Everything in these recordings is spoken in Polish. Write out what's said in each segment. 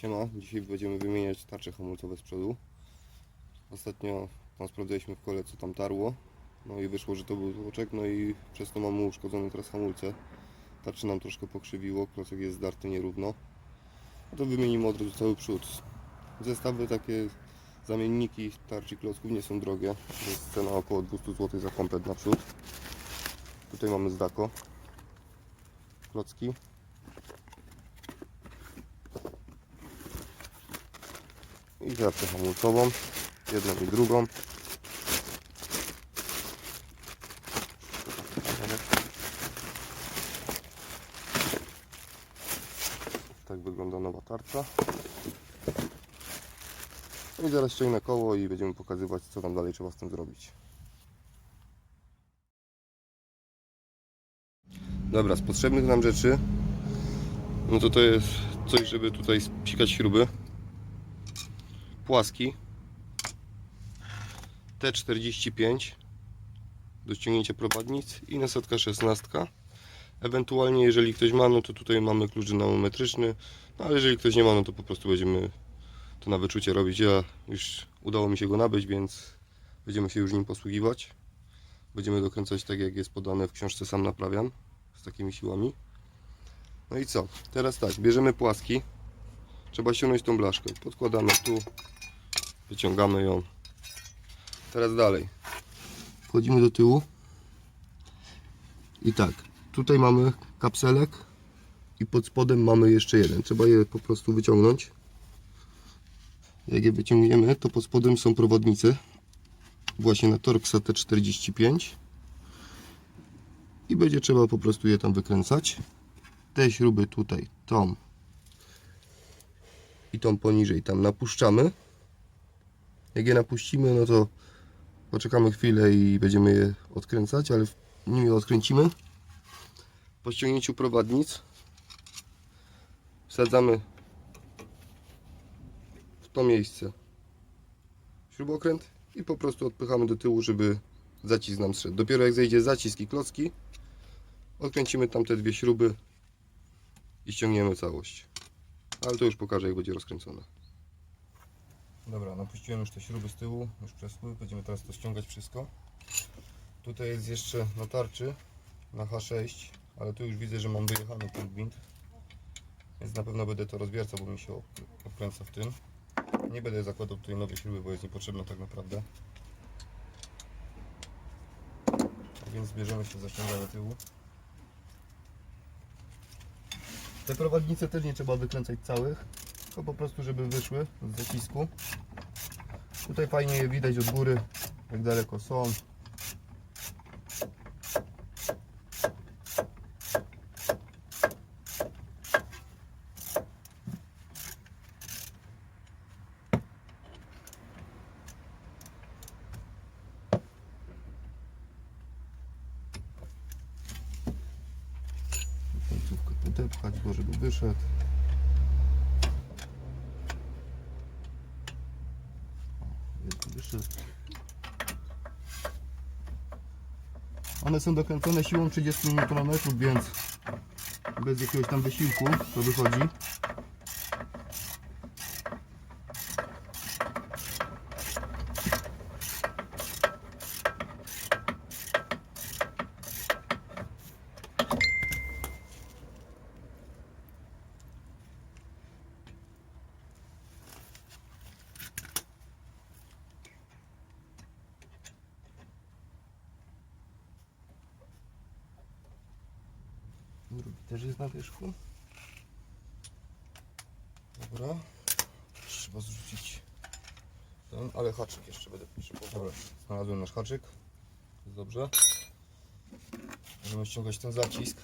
Siema, dzisiaj będziemy wymieniać tarcze hamulcowe z przodu. Ostatnio tam sprawdzaliśmy w kole co tam tarło. No i wyszło, że to był tłoczek, no i przez to mamy uszkodzone teraz hamulce. Tarczy nam troszkę pokrzywiło, klocek jest zdarty nierówno. No to wymienimy od razu cały przód. Zestawy takie zamienniki tarczy klocków nie są drogie. Jest cena około 200 zł za komplet na przód. Tutaj mamy zdako. Klocki. I tarczę hamulcową, jedną i drugą. Tak wygląda nowa tarcza. No I zaraz ściągnę koło i będziemy pokazywać co tam dalej trzeba z tym zrobić. Dobra, z potrzebnych nam rzeczy no to to jest coś, żeby tutaj spikać śruby płaski. T45 do ściągnięcia prowadnic i nasadka 16 ewentualnie jeżeli ktoś ma no to tutaj mamy klucz dynamometryczny. No ale jeżeli ktoś nie ma no to po prostu będziemy to na wyczucie robić. Ja już udało mi się go nabyć więc będziemy się już nim posługiwać. Będziemy dokręcać tak jak jest podane w książce sam naprawiam z takimi siłami. No i co? Teraz tak bierzemy płaski. Trzeba ściągnąć tą blaszkę. Podkładamy tu Wyciągamy ją. Teraz dalej. Wchodzimy do tyłu. I tak, tutaj mamy kapselek i pod spodem mamy jeszcze jeden. Trzeba je po prostu wyciągnąć. Jak je wyciągniemy, to pod spodem są prowadnice. Właśnie na Torxa T45. I będzie trzeba po prostu je tam wykręcać. Te śruby tutaj, tą i tą poniżej tam napuszczamy. Jak je napuścimy, no to poczekamy chwilę i będziemy je odkręcać, ale nim je odkręcimy, po ściągnięciu prowadnic wsadzamy w to miejsce śrubokręt i po prostu odpychamy do tyłu, żeby zacisk nam zszedł. Dopiero jak zejdzie zacisk i klocki, odkręcimy tam te dwie śruby i ściągniemy całość. Ale to już pokażę, jak będzie rozkręcone. Dobra, napuściłem już te śruby z tyłu, już przeschły. Będziemy teraz to ściągać wszystko. Tutaj jest jeszcze na tarczy, na H6, ale tu już widzę, że mam wyjechany ten gwint. Więc na pewno będę to rozwiercał, bo mi się ob- obkręca w tym. Nie będę zakładał tutaj nowej śruby, bo jest niepotrzebna tak naprawdę. Więc bierzemy się za ściąganie tyłu. Te prowadnice też nie trzeba wykręcać całych, tylko po prostu, żeby wyszły z zacisku. Tutaj fajnie je widać od góry, jak daleko są. Wyszedł. Jeden wyszedł. One są dokręcone siłą 30 Nm, więc bez jakiegoś tam wysiłku to wychodzi. Drugi też jest na wierzchu. Dobra. Trzeba zrzucić ten, ale haczyk jeszcze będę potrzebował. Dobra, znalazłem nasz haczyk. Jest dobrze. Możemy ściągać ten zacisk.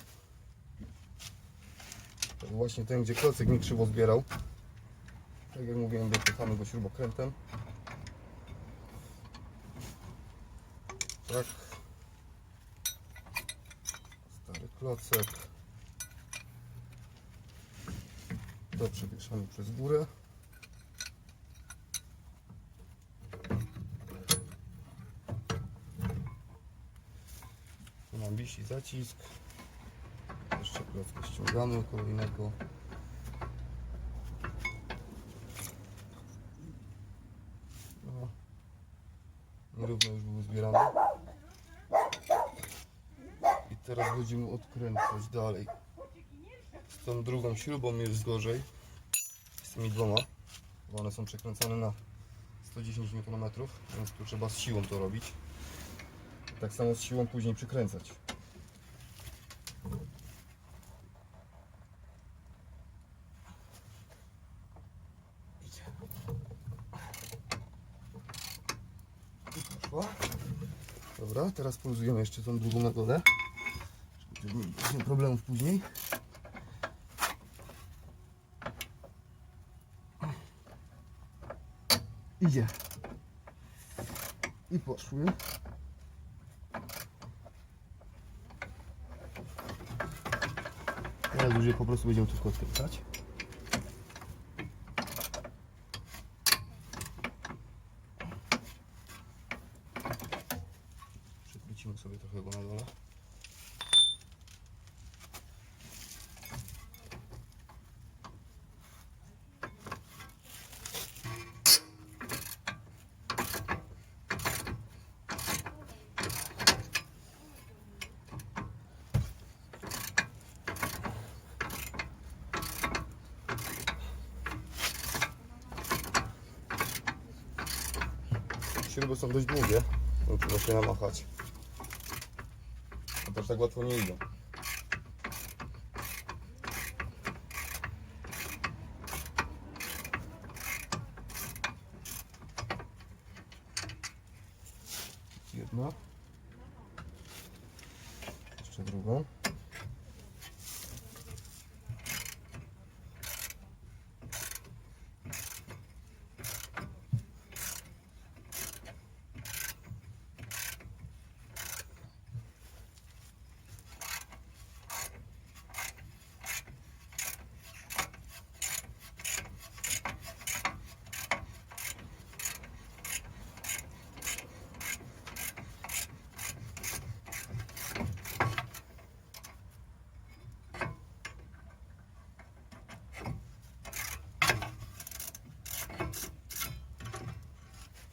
To właśnie ten, gdzie klocek mi krzywo zbierał. Tak jak mówiłem, wypychamy go śrubokrętem. Tak. Stary klocek. to przewieszamy przez górę. Tu mam wisi zacisk. Jeszcze klocka ściągamy kolejnego. No. Nierówno już były zbierane. I teraz będziemy odkręcać dalej. Tą drugą śrubą jest gorzej. Z tymi dwoma, bo one są przekręcane na 110 Nm, więc tu trzeba z siłą to robić. Tak samo z siłą później przykręcać. I. Dobra, teraz poluzujemy jeszcze tą drugą na dole. Żeby nie problemów później. Idzie. I poszły. Teraz już je po prostu będziemy tylko odkręcać. Przekrócimy sobie trochę go na dole. Śruby są dość długie, no trzeba się namachać. A też tak łatwo nie idą. Jedna. Jeszcze drugą.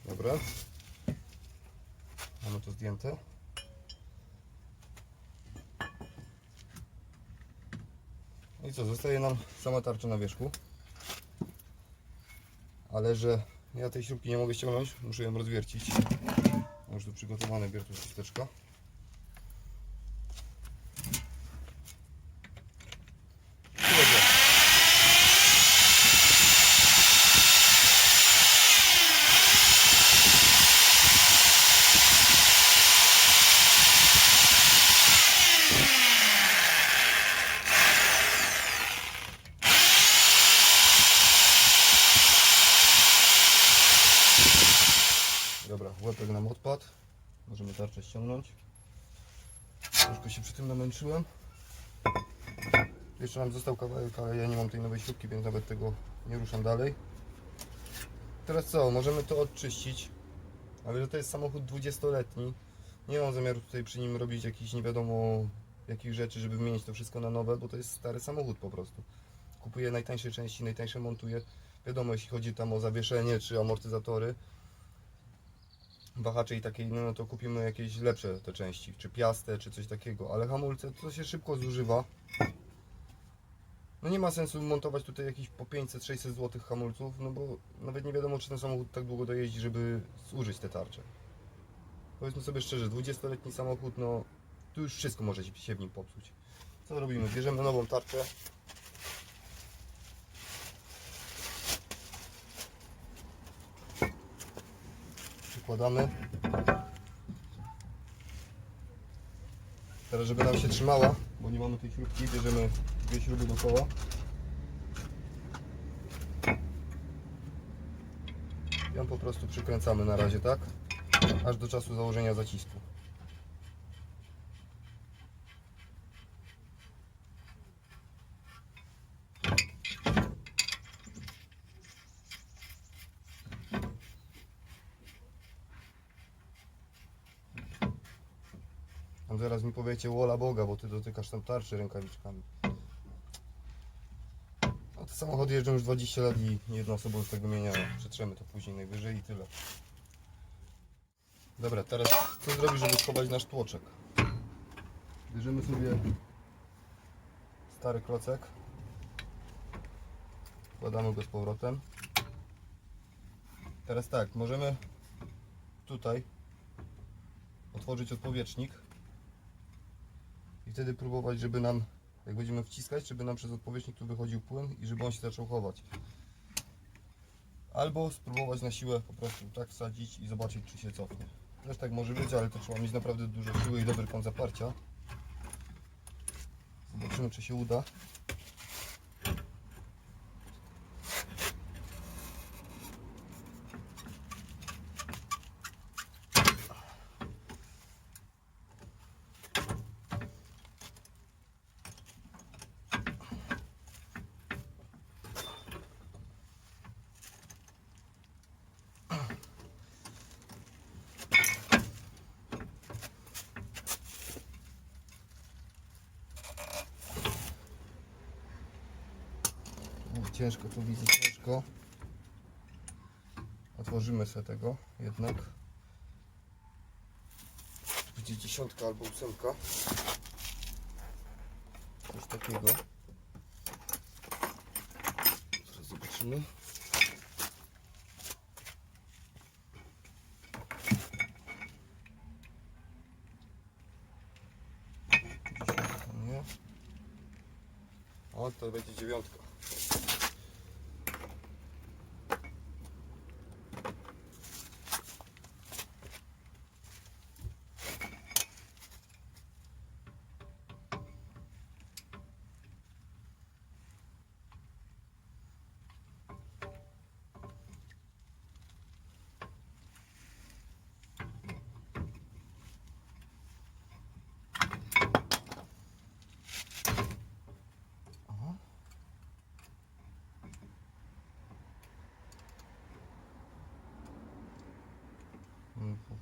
Dobra. Mamy to zdjęte. I co, zostaje nam sama tarcza na wierzchu. Ale że ja tej śrubki nie mogę ściągnąć, muszę ją rozwiercić. Już tu przygotowane, biorę tu chusteczka. I będzie. Dobra, łepek nam odpadł. Tarczę ściągnąć. Troszkę się przy tym namęczyłem. Jeszcze nam został kawałek, ale ja nie mam tej nowej śrubki, więc nawet tego nie ruszam dalej. Teraz co? Możemy to odczyścić. Ale że to jest samochód 20-letni. Nie mam zamiaru tutaj przy nim robić jakichś nie wiadomo jakich rzeczy, żeby wymienić to wszystko na nowe, bo to jest stary samochód po prostu. Kupuję najtańsze części, najtańsze montuję. Wiadomo, jeśli chodzi tam o zawieszenie czy amortyzatory, wahacze i takie inne, no to kupimy jakieś lepsze te części, czy piastę, czy coś takiego, ale hamulce to się szybko zużywa. No nie ma sensu montować tutaj jakieś po 500-600 zł hamulców, no bo nawet nie wiadomo, czy ten samochód tak długo dojeździ, żeby zużyć te tarcze. Powiedzmy sobie szczerze, 20-letni samochód, no tu już wszystko może się w nim popsuć. Co robimy? Bierzemy nową tarczę. Przykładamy. Teraz, żeby nam się trzymała, bo nie mamy tej śrubki, bierzemy dwie śruby dookoła. Ją po prostu przykręcamy na razie, tak? Aż do czasu założenia zacisku. Zaraz mi powiecie, wola Boga, bo ty dotykasz tam tarczy rękawiczkami. A te samochody jeżdżą już 20 lat i nie jedna osoba z tego mienia. Przetrzemy to później najwyżej i tyle. Dobra, teraz co zrobić, żeby schować nasz tłoczek? Bierzemy sobie stary klocek. Wkładamy go z powrotem. Teraz tak, możemy tutaj otworzyć odpowietrznik wtedy próbować, żeby nam, jak będziemy wciskać, żeby nam przez odpowietrznik tu wychodził płyn i żeby on się zaczął chować. Albo spróbować na siłę po prostu tak wsadzić i zobaczyć, czy się cofnie. Też tak może być, ale to trzeba mieć naprawdę dużo siły i dobry kąt zaparcia. Zobaczymy, czy się uda. Ciężko tu widzę, ciężko. Otworzymy sobie tego jednak. Będzie dziesiątka albo ósemka. Coś takiego. Zaraz zobaczymy. O, to będzie dziewiątka.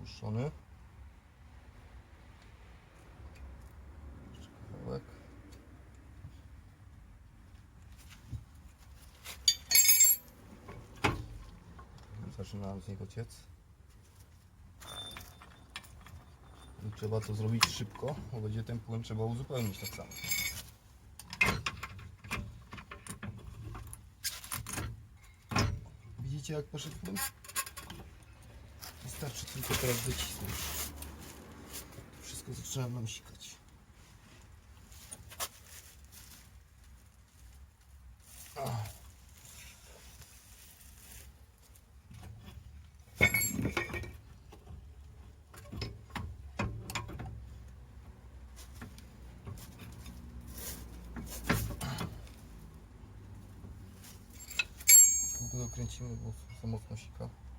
Mamy Popuszczony. Jeszcze kawałek. Zaczynam z niego ciec. I trzeba to zrobić szybko, bo będzie ten płyn trzeba uzupełnić tak samo. Widzicie jak poszedł płyn? Wystarczy tylko teraz wycisnąć. Wszystko zaczyna nam sikać. Dokręcimy, bo za mocno sika.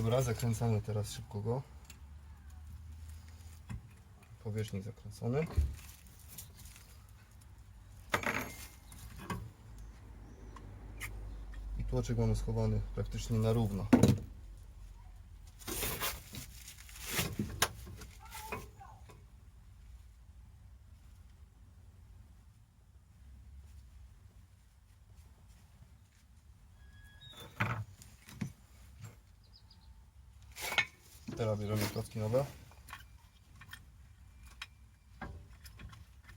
Dobra, zakręcamy teraz szybko go. Powierzchnik zakręcony. I tłoczek mamy schowany praktycznie na równo. Teraz bierzemy klocki nowe.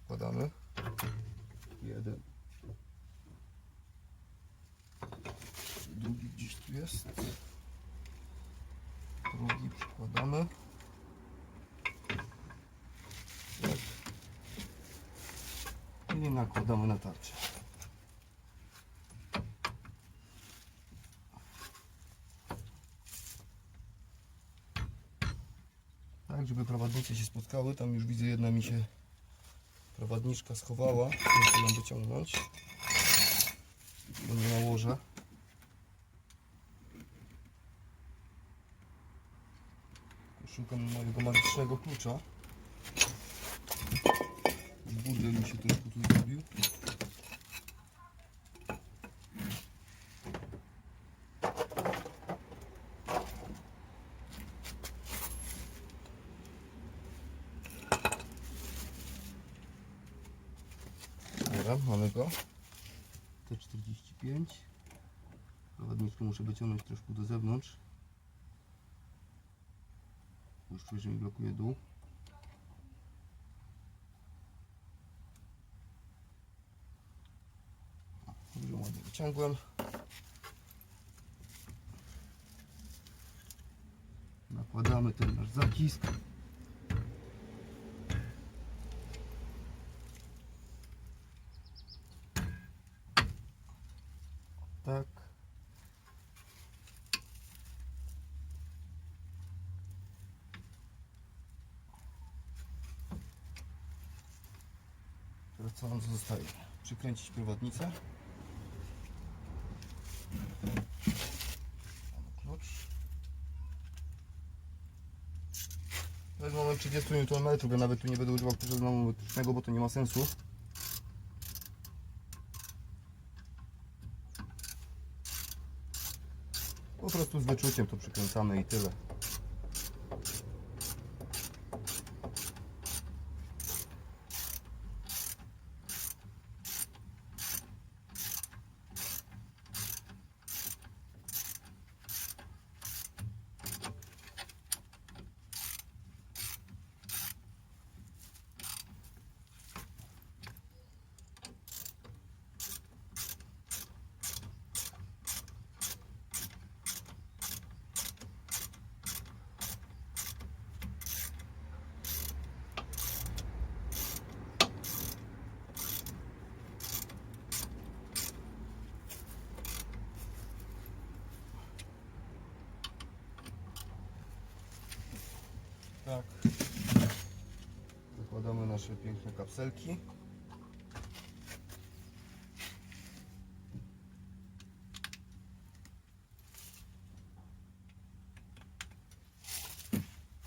Wkładamy. Jeden. Drugi gdzieś tu jest. Drugi przykładamy. Tak. I nakładamy na tarczę. Tak, żeby prowadnice się spotkały. Tam już widzę, jedna mi się prowadniczka schowała. Muszę ją wyciągnąć. Bo nie nałożę. Szukam mojego magicznego klucza. burdel mi się troszkę tu zrobił. Dobra, mamy go. T45. Prowadniczkę muszę wyciągnąć troszkę do zewnątrz. Już czuję, że mi blokuje dół. Dobrze, ładnie wyciągłem. Nakładamy ten nasz zacisk. Tak. Teraz co nam zostaje? Przykręcić prowadnicę. Mamy klucz. Jest moment 30 Nm, ja nawet tu nie będę używał klucza dynamometrycznego, bo to nie ma sensu. Po prostu z wyczuciem to przykręcamy i tyle. Tak. Piękne kapselki.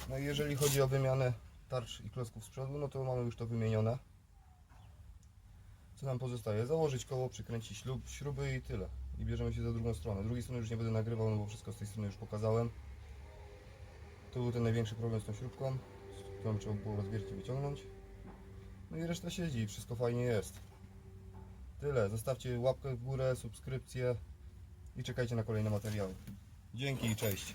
No i jeżeli chodzi o wymianę tarcz i klocków z przodu, no to mamy już to wymienione. Co nam pozostaje? Założyć koło, przykręcić śrub, śruby i tyle. I bierzemy się za drugą stronę. Drugiej strony już nie będę nagrywał, no bo wszystko z tej strony już pokazałem. To był ten największy problem z tą śrubką, którą trzeba było rozwiercić i wyciągnąć. No i reszta siedzi wszystko fajnie jest. Tyle. Zostawcie łapkę w górę, subskrypcję i czekajcie na kolejne materiały. Dzięki i cześć.